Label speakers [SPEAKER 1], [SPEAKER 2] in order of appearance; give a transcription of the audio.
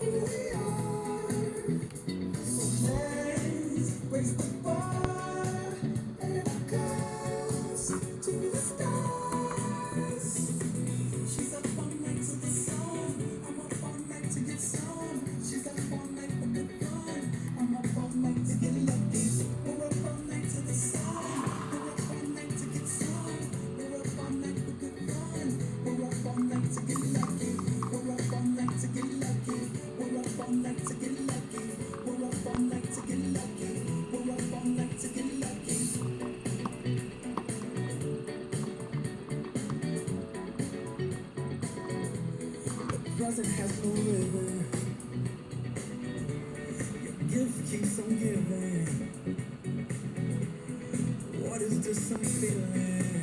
[SPEAKER 1] Thank you. present has no rhythm. Your gift keeps on giving. What is this I'm feeling?